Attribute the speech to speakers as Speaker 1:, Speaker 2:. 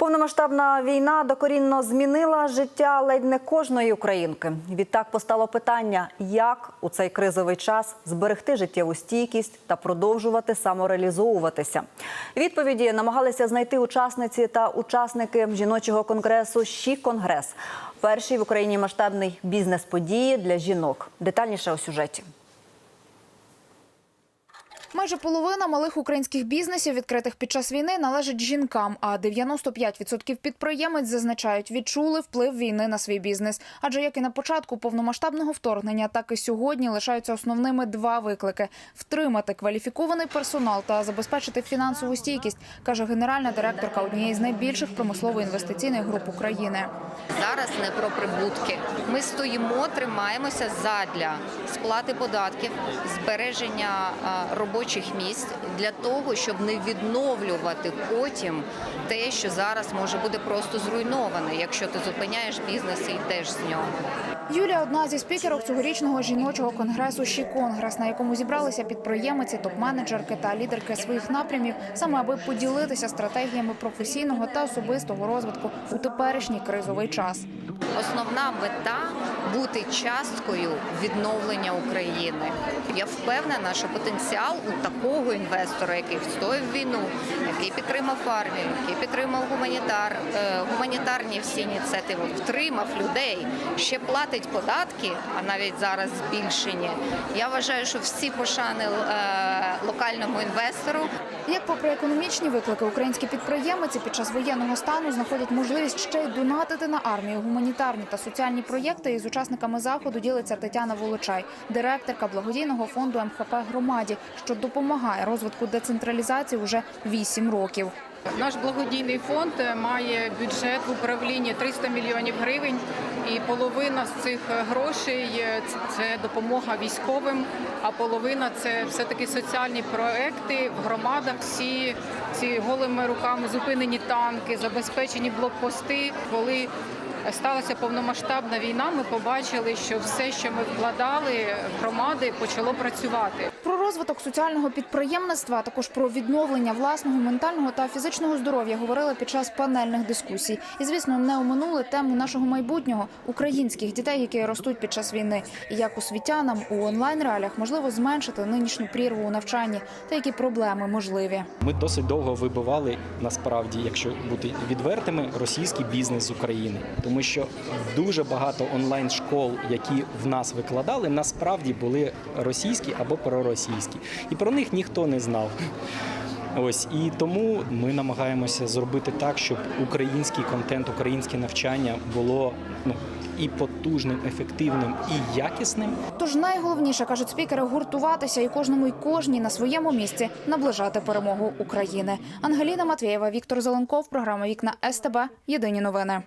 Speaker 1: Повномасштабна війна докорінно змінила життя ледь не кожної українки. Відтак постало питання, як у цей кризовий час зберегти життєву стійкість та продовжувати самореалізовуватися. Відповіді намагалися знайти учасниці та учасники жіночого конгресу «Щі Конгрес. Перший в Україні масштабний бізнес-події для жінок. Детальніше у сюжеті.
Speaker 2: Майже половина малих українських бізнесів, відкритих під час війни, належить жінкам. А 95% підприємець зазначають, відчули вплив війни на свій бізнес. Адже як і на початку повномасштабного вторгнення, так і сьогодні лишаються основними два виклики: втримати кваліфікований персонал та забезпечити фінансову стійкість, каже генеральна директорка однієї з найбільших промислово-інвестиційних груп України.
Speaker 3: Зараз не про прибутки. Ми стоїмо, тримаємося задля сплати податків, збереження а, робочих місць для того, щоб не відновлювати потім те, що зараз може бути просто зруйноване, якщо ти зупиняєш бізнес і йдеш з нього.
Speaker 2: Юлія одна зі спікерок цьогорічного жіночого конгресу «Щі Конгрес», на якому зібралися підприємиці, топ-менеджерки та лідерки своїх напрямів, саме аби поділитися стратегіями професійного та особистого розвитку у теперішній кризовий час.
Speaker 3: Основна мета бути часткою відновлення України. Я впевнена, що потенціал у такого інвестора, який встояв війну, який підтримав армію, який підтримав гуманітар, е, гуманітарні всі ініціативи, втримав людей, ще платить податки, а навіть зараз збільшені. Я вважаю, що всі пошани е, локальному інвестору.
Speaker 2: Як попри економічні виклики, українські підприємиці під час воєнного стану знаходять можливість ще й донатити на армію гуманітарні та соціальні проєкти. Із учасниками заходу ділиться Тетяна Волочай, директорка благодійного фонду МХП громаді, що допомагає розвитку децентралізації вже вісім років.
Speaker 4: Наш благодійний фонд має бюджет в управлінні 300 мільйонів гривень, і половина з цих грошей е, – це допомога військовим, а половина це все таки соціальні проекти в громадах. Всі ці голими руками зупинені танки, забезпечені блокпости. Коли сталася повномасштабна війна, ми побачили, що все, що ми вкладали в громади, почало працювати.
Speaker 2: Про розвиток соціального підприємництва, а також про відновлення власного ментального та фізичного здоров'я говорили під час панельних дискусій. І звісно, не оминули тему нашого майбутнього українських дітей, які ростуть під час війни, і як освітянам у онлайн реаліях можливо зменшити нинішню прірву у навчанні та які проблеми можливі.
Speaker 5: Ми досить довго вибивали насправді, якщо бути відвертими, російський бізнес з України, тому що дуже багато онлайн школ, які в нас викладали, насправді були російські або проросійські, і про них ніхто не знав. Ось і тому ми намагаємося зробити так, щоб український контент, українське навчання було ну і потужним, ефективним, і якісним.
Speaker 2: Тож найголовніше кажуть спікери гуртуватися і кожному і кожній на своєму місці наближати перемогу України. Ангеліна Матвєєва, Віктор Зеленков, програма Вікна СТБ. Єдині новини.